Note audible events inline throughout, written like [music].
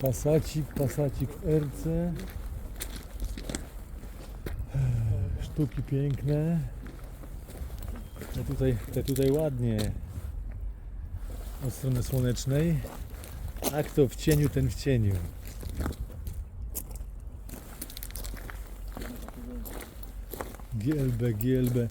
Pasacik, pasacik w RC. Sztuki piękne. Te tutaj, te tutaj ładnie. Od strony słonecznej. A kto w cieniu, ten w cieniu. GLB, GLB.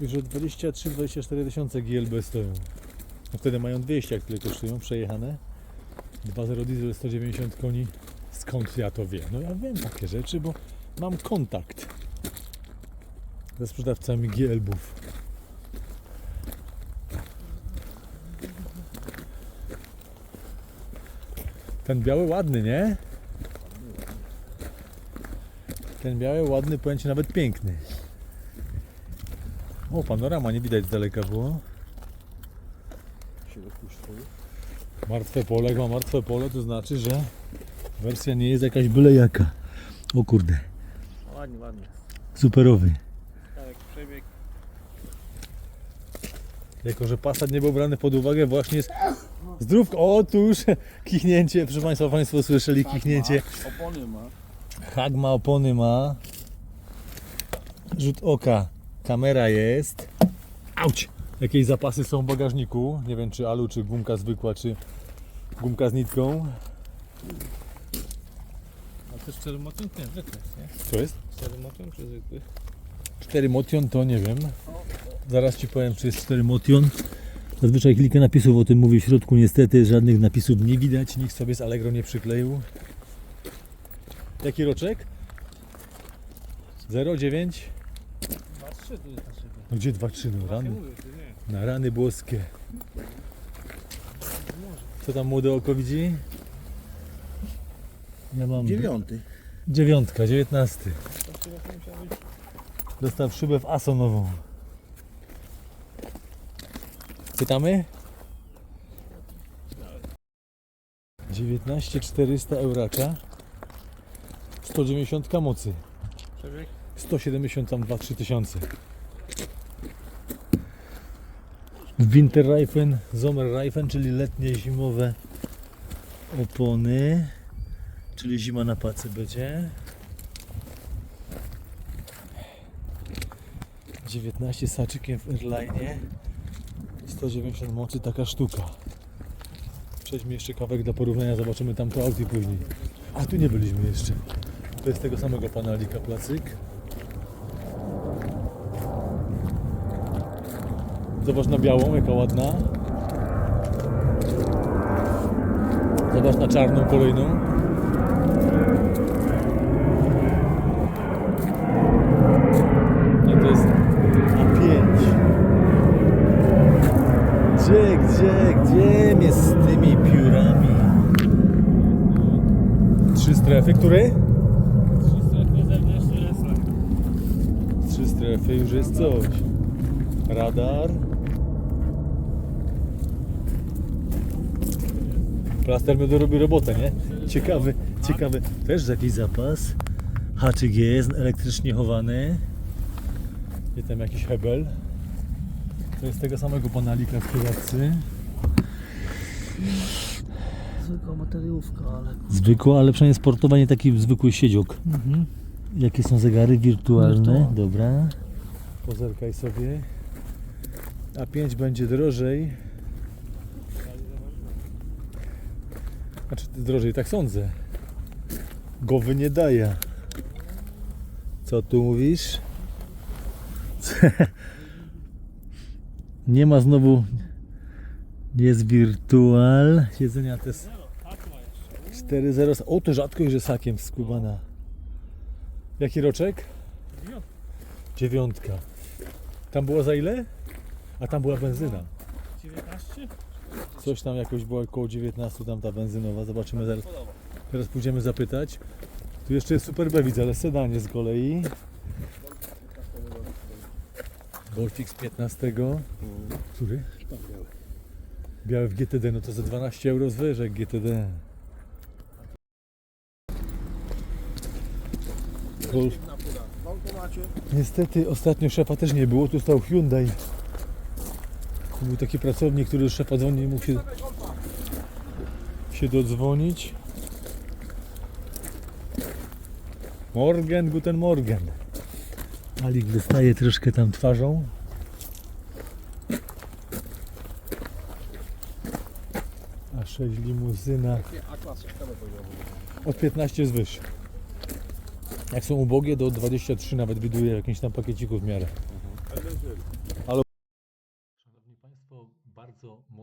Już od 23-24 tysiące GLB stoją. No wtedy mają 200, jak tyle kosztują, przejechane. 2.0 diesel 190 koni. Skąd ja to wiem? No ja wiem takie rzeczy, bo mam kontakt ze sprzedawcami GLB-ów. Ten biały ładny, nie? Ten biały ładny, powiem Ci, nawet piękny. O, panorama nie widać z daleka było. Martwe pole, jak ma martwe pole, to znaczy, że wersja nie jest jakaś byle jaka. O kurde, Ładnie, ładnie. superowy. Tak, przebieg. Jako, że Passat nie był brany pod uwagę, właśnie jest zdrówko. O, tu już [laughs] kichnięcie, proszę Państwa, Państwo słyszeli kichnięcie. Opony ma. Hag ma, opony ma. Rzut oka, kamera jest. Auć! Jakieś zapasy są w bagażniku. Nie wiem, czy alu, czy gumka zwykła, czy gumka z nitką. A to cztery motion? Nie, zwykły, nie? Co jest? Cztery motion czy zwykły? 4 motion to nie wiem. Zaraz Ci powiem, czy jest 4 motion. Zazwyczaj kilka napisów o tym mówi w środku. Niestety żadnych napisów nie widać. Nikt sobie z Allegro nie przykleił. Jaki roczek? 09? Dwa, trzy tu jest na szybie. No gdzie 2-3? No Nie rany. Na rany błoskie. Co tam młode oko widzi? Ja mam Dziewiąty. dziewiątka, dziewiętnasty. Dostał szybę w ASO nową. Pytamy? 19 400 euraka 190 mocy przebieg. 172 3000 Winterreifen, Sommerreifen, czyli letnie, zimowe opony. Czyli zima na pacy będzie. 19 z haczykiem w Airline 190 mocy taka sztuka. Przejdźmy jeszcze kawałek do porównania, zobaczymy tamto Audi później. A tu nie byliśmy jeszcze. To jest tego samego panelika placyk Zobacz na białą, jaka ładna. Zobacz na czarną kolejną. No to jest A5. Gdzie, gdzie, gdzie mnie z tymi piórami? Trzy strefy, który? Trzy strefy zewnętrzne. Trzy strefy już jest coś. Radar. Plaster mi robi robotę, nie? Ciekawy, ciekawy. Też jakiś zapas. Haczyk jest elektrycznie chowany. I tam jakiś hebel. To jest tego samego panalika w kierowcy. Zwykła materiałówka, ale... Zwykła, ale przynajmniej sportowa, nie taki zwykły siedziok. Mhm. Jakie są zegary wirtualne? Wirtualne. Dobra. Pozerkaj sobie. A 5 będzie drożej. Znaczy drożej, tak sądzę. Głowy nie daje. Co tu mówisz? [laughs] Nie ma znowu. Jest wirtual. Siedzenia te s- 4.0. O, to rzadko już jest hakiem skubana. Jaki roczek? Dziewiątka. Tam było za ile? A tam była benzyna. 19? Coś tam jakoś było około 19 tam ta benzynowa. Zobaczymy zaraz. Teraz pójdziemy zapytać. Tu jeszcze jest Super B, widzę, ale sedanie z kolei. Golfik z 15. Który? Biały w GTD, no to za 12 euro zwyżek GTD. Golf. Niestety ostatnio szefa też nie było, tu stał Hyundai. Był taki pracownik, który szefa dzwoni i mógł się, się dodzwonić. Morgen, guten Morgen. Alik wystaje troszkę tam twarzą. A 6 limuzyna od 15 zwyż. Jak są ubogie, do 23 nawet widuje jakimś tam pakieciku w miarę. Ale... Szanowni Państwo, bardzo